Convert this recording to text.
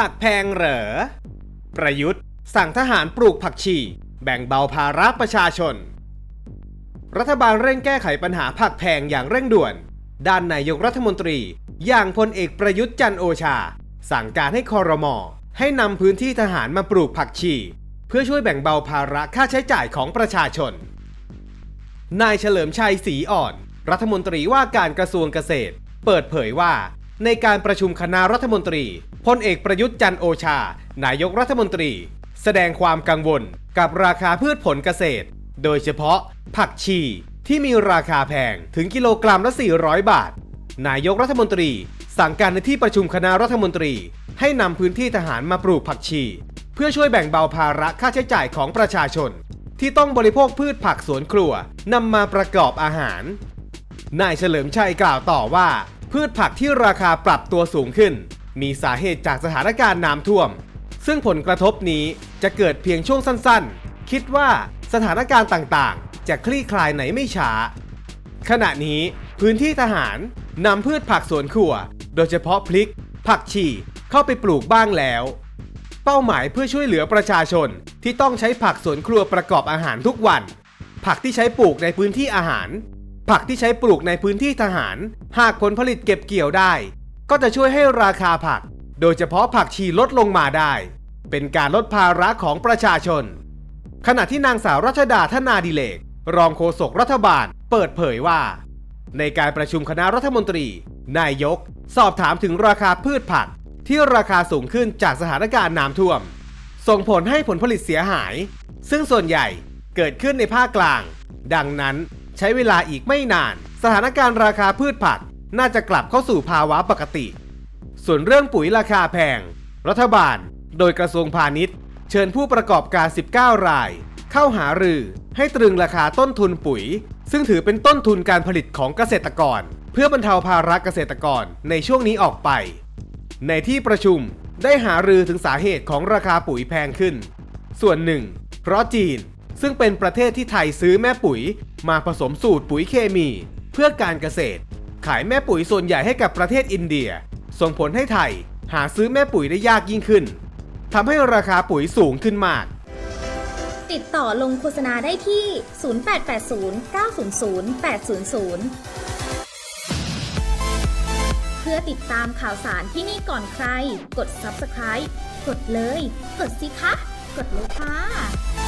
ผักแพงเหรอ ประยุทธ์ สั่งทหารปลูกผักชี แบ่งเบาภาระประชาชน รัฐบาลเร่งแก้ไขปัญหาผักแพงอย่างเร่งด่วน ด้านนายกรัฐมนตรี อย่างพลเอกประยุทธ์จันโอชา สั่งการให้คอรมอให้นำพื้นที่ทหารมาปลูกผักชี เพื่อช่วยแบ่งเบาภาระค่าใช้จ่ายของประชาชน นายเฉลิมชัยศรีอ่อน รัฐมนตรีว่าการกระทรวงเกษตร เปิดเผยว่า ในการประชุมคณะรัฐมนตรีพลเอกประยุทธ์จันโอชา นายกรัฐมนตรี แสดงความกังวลกับราคาพืชผลเกษตร โดยเฉพาะ ผักชีที่มีราคาแพงถึงกิโลกรัมละ 400 บาท นายกรัฐมนตรี สั่งการในที่ประชุมคณะรัฐมนตรี ให้นำพื้นที่ทหารมาปลูกผักชี เพื่อช่วยแบ่งเบาภาระค่าใช้จ่ายของประชาชน ที่ต้องบริโภคพืชผักสวนครัวนำมาประกอบอาหาร นายเฉลิมชัยกล่าวต่อว่า พืชผักที่ราคาปรับตัวสูงขึ้น มีสาเหตุจากสถานการณ์น้ำท่วม ซึ่งผลกระทบนี้จะเกิดเพียงช่วงสั้นๆ คิดว่าสถานการณ์ต่างๆ จะคลี่คลายไหนไม่ช้า ขณะนี้พื้นที่ทหารนำพืชผักสวนครัว โดยเฉพาะพริก ผักชีเข้าไปปลูกบ้างแล้ว เป้าหมายเพื่อช่วยเหลือประชาชนที่ต้องใช้ผักสวนครัวประกอบอาหารทุกวัน ผักที่ใช้ปลูกในพื้นที่อาหาร ผักที่ใช้ปลูกในพื้นที่ทหาร หากผลผลิตเก็บเกี่ยวได้ ก็จะช่วยให้ราคาผัก โดยเฉพาะผักชีลดลงมาได้ เป็นการลดภาระของประชาชน ขณะที่นางสาวรัชดาธนาดิเลก รองโฆษกรัฐบาล เปิดเผยว่า ในการประชุมคณะรัฐมนตรี นายก สอบถามถึงราคาพืชผัก ที่ราคาสูงขึ้นจากสถานการณ์น้ำท่วม ส่งผลให้ผลผลิตเสียหาย ซึ่งส่วนใหญ่เกิดขึ้นในภาคกลาง ดังนั้น ช้เวลาอีกไม่นาน สถานการณ์ราคาพืชผัก น่าจะกลับเข้าสู่ภาวะปกติ ส่วนเรื่องปุ๋ยราคาแพง รัฐบาล โดยกระทรวงพาณิชย์ เชิญผู้ประกอบการ 19 ราย เข้าหารือให้ตรึงราคาต้นทุนปุ๋ย ซึ่งถือเป็นต้นทุนการผลิตของเกษตรกร เพื่อบรรเทาภาระเกษตรกรในช่วงนี้ออกไป ในที่ประชุมได้หารือถึงสาเหตุของราคาปุ๋ยแพงขึ้น ส่วนหนึ่ง เพราะจีน ซึ่งเป็นประเทศที่ไทยซื้อแม่ปุ๋ย มาผสมสูตรปุ๋ยเคมี เพื่อการเกษตร ขายแม่ปุ๋ยส่วนใหญ่ให้กับประเทศอินเดีย ส่งผลให้ไทยหาซื้อแม่ปุ๋ยได้ยากยิ่งขึ้นทำให้ราคาปุ๋ยสูงขึ้นมาก ติดต่อลงโฆษณาได้ที่ 0880 900 800 เพื่อติดตามข่าวสารที่นี่ก่อนใคร กด subscribe กดเลย กดสิคะ กดเลยค่ะ